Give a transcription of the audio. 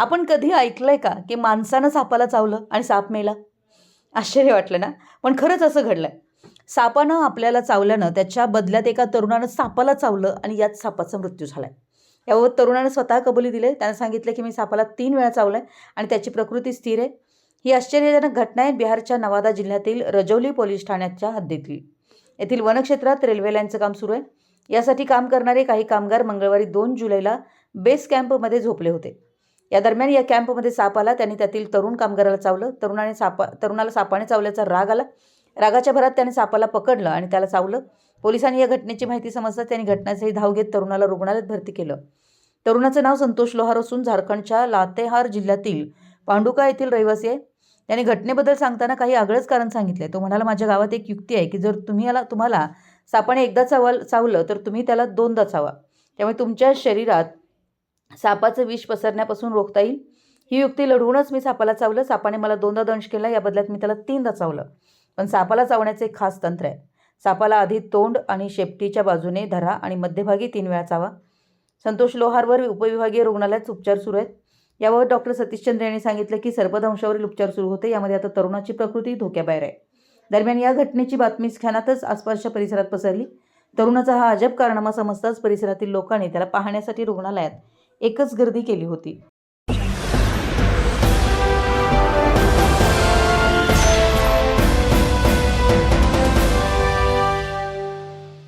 आपण कधी ऐकलंय का की माणसानं सापाला चावलं आणि साप मेला? आश्चर्य वाटलं ना? पण खरंच असं घडलंय. सापानं आपल्याला चावल्यानं त्याच्या बदल्यात एका तरुणानं सापाला चावलं आणि यात सापाचा मृत्यू झालाय. याबाबत तरुणानं स्वतः कबुली दिले त्यानं सांगितलं की मी सापाला तीन वेळा चावलाय आणि त्याची प्रकृती स्थिर आहे. ही आश्चर्यजनक घटना आहे बिहारच्या नवादा जिल्ह्यातील रजौली पोलीस ठाण्याच्या हद्दीतली. येथील वनक्षेत्रात रेल्वे लाईनचं काम सुरू आहे. यासाठी काम करणारे काही कामगार मंगळवारी दोन जुलैला बेस कॅम्पमध्ये झोपले होते. या दरम्यान या कॅम्पमध्ये साप आला. त्यांनी त्यातील तरुण कामगाराला चावलं. तरुणाने सापा तरुणाला सापाने चावल्याचा राग आला. रागाच्या भरात त्याने सापाला पकडलं आणि त्याला चावलं. पोलिसांनी या घटनेची माहिती समजता त्यांनी घटनास्थळी धाव घेत तरुणाला रुग्णालयात भरती केलं. तरुणाचं नाव संतोष लोहार असून झारखंडच्या लातेहार जिल्ह्यातील पांडुका येथील रहिवासी आहे. त्याने घटनेबद्दल सांगताना काही आगळंच कारण सांगितलंय. तो म्हणाला माझ्या गावात एक युक्ती आहे की जर तुम्ही याला तुम्हाला सापाने एकदा चावाल चावलं तर तुम्ही त्याला दोनदा चावा. त्यामुळे तुमच्या शरीरात सापाचं विष पसरण्यापासून रोखता येईल. ही युक्ती लढवूनच मी सापाला चावलं. सापाने मला दोनदा दंश केला. या बदल्यात मी त्याला तीनदा चावलं. पण सापाला चावण्याचे एक खास तंत्र आहे. सापाला आधी तोंड आणि शेपटीच्या बाजूने धरा आणि मध्यभागी तीन वेळा चावा. संतोष लोहारवर उपविभागीय रुग्णालयात उपचार सुरू आहेत. याबाबत डॉक्टर सतीशचंद्र यांनी सांगितलं की सर्पदंशावरील उपचार सुरू होते. यामध्ये आता तरुणाची प्रकृती धोक्याबाहेर आहे. दरम्यान या घटनेची बातमी क्षणातच आसपासच्या परिसरात पसरली. तरुणाचा हा अजब कारनामा समजताच परिसरातील लोकांनी त्याला पाहण्यासाठी रुग्णालयात एकच गर्दी केली होती.